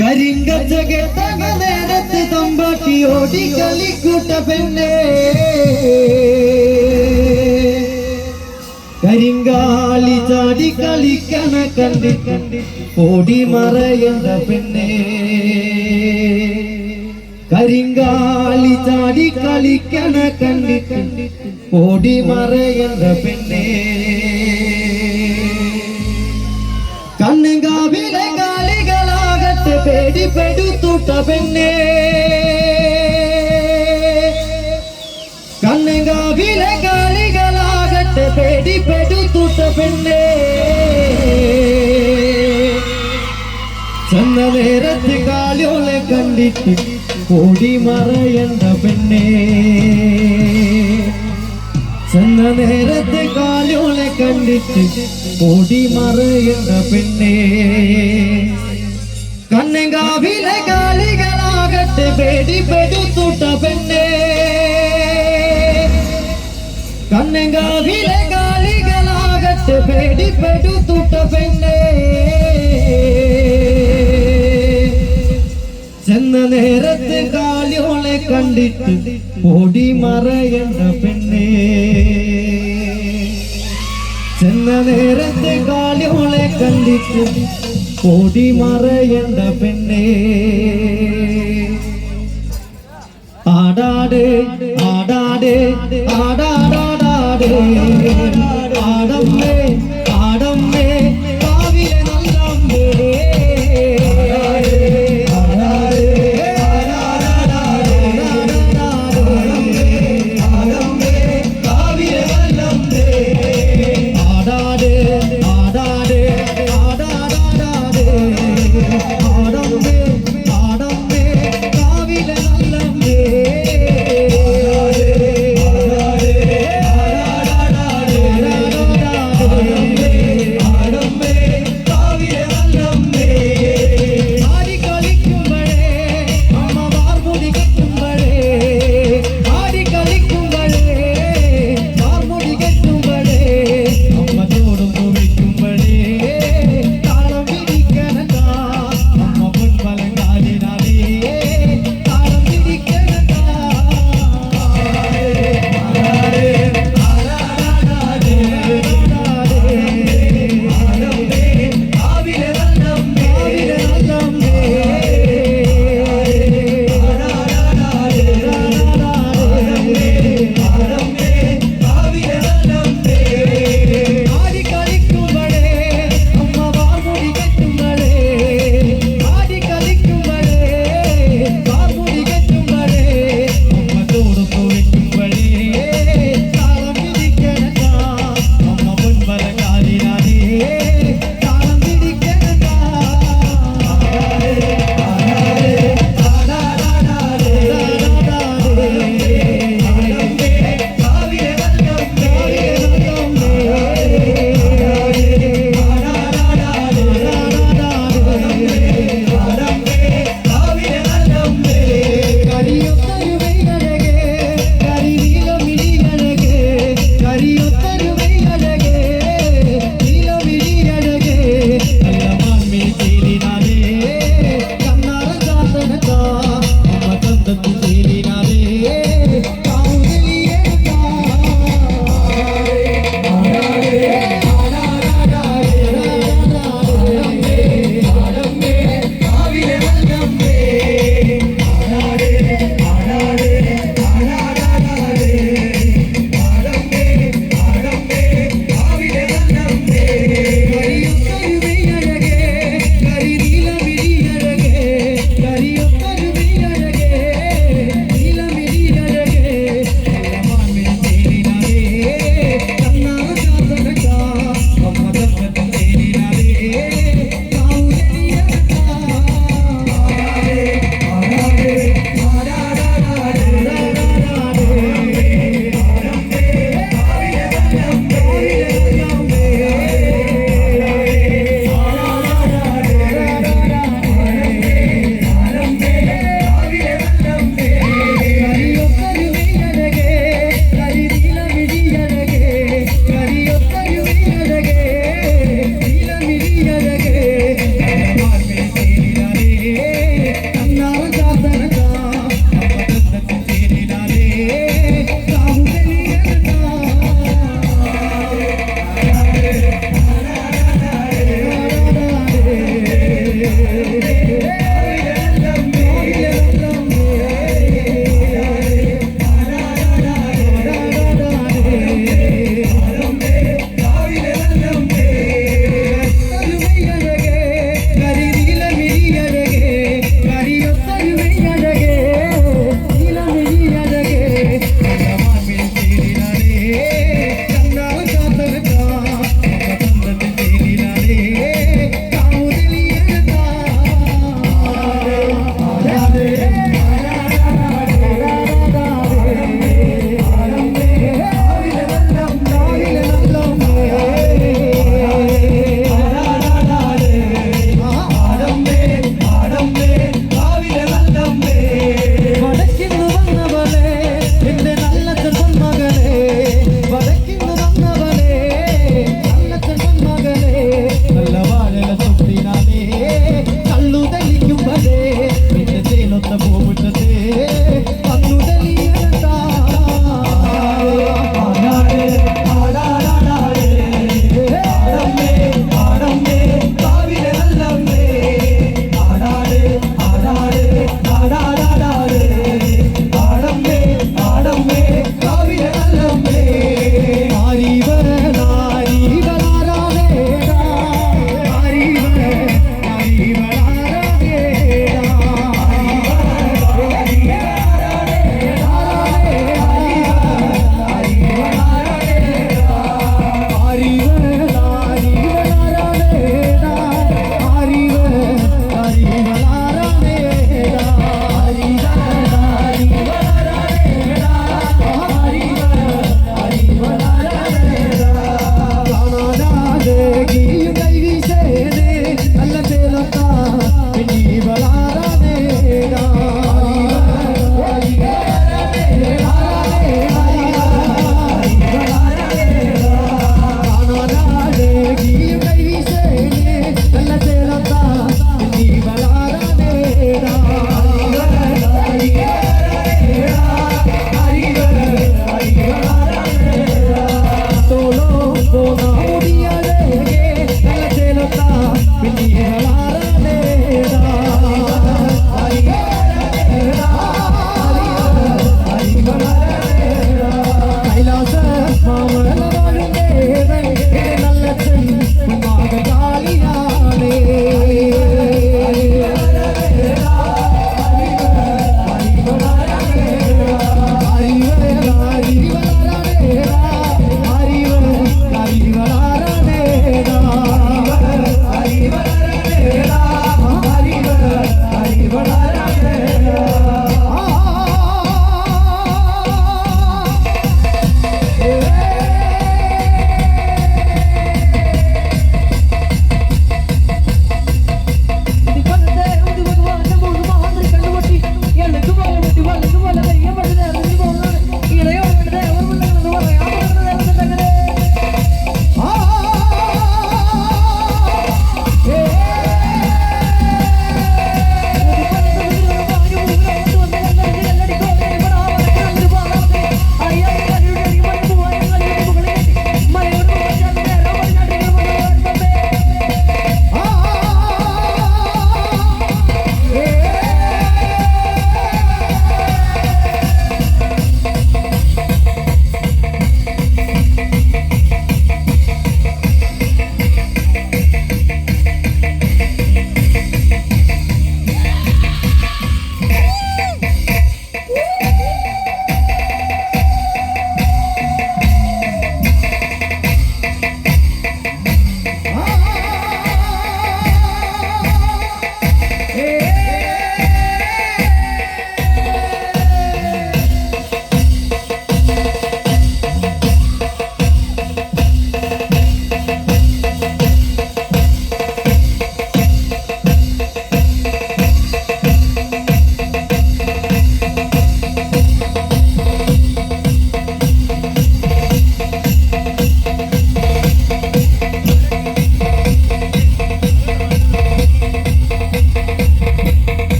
കരിങ്കച്ച കെട്ടക നേരത്ത് തമ്പാക്കി ഓടി കളിക്കൂട്ട പെണ്ണെ. കരിങ്കാളി ചാടി കളിക്കണ കണ്ടി കണ്ടി ഓടി മറയണ്ട പെണ്ണെ. കരിങ്കാളി ചാടി കളിക്കണ കണ്ടി കണ്ടി ഓടി മറയണ്ട പെണ്ണെ. കണ്ണുകാവിലെ പേടിപ്പെടുത്തൂട്ട പെണ്ണേ കണ്ണുകാവിലെ കാളികളാകട്ടെ പേടിപ്പെടുത്തൂട്ട പെണ്ണേ ചെന്ന നേരത്ത് കാളിയോളെ കണ്ടിട്ട് ഓടി മറയണ്ട പെണ്ണേ. ചെന്ന നേരത്തെ കാലോളെ കണ്ടിട്ട് ഓടി മറയുന്ന പെണ്ണേ. കണ്ണങ്കാവിലെ കാളികളാകട്ടെ പേടിപ്പെടുത്തൂട്ട പെണ്ണെ. കണ്ണങ്കാവിലെ കാളികളാകട്ടെ പേടിപ്പെടുത്തൂട്ട പെണ്ണെ. ചെന്ന നേരത്ത് കാലിയോളെ കണ്ടിട്ട് പൊടി മറയണ്ട പെണ്ണേ. ചെന്ന നേരത്തെ കാലിയോളെ കണ്ടിട്ട് ഓടി മറയണ്ട പെണ്ണേ. yeah.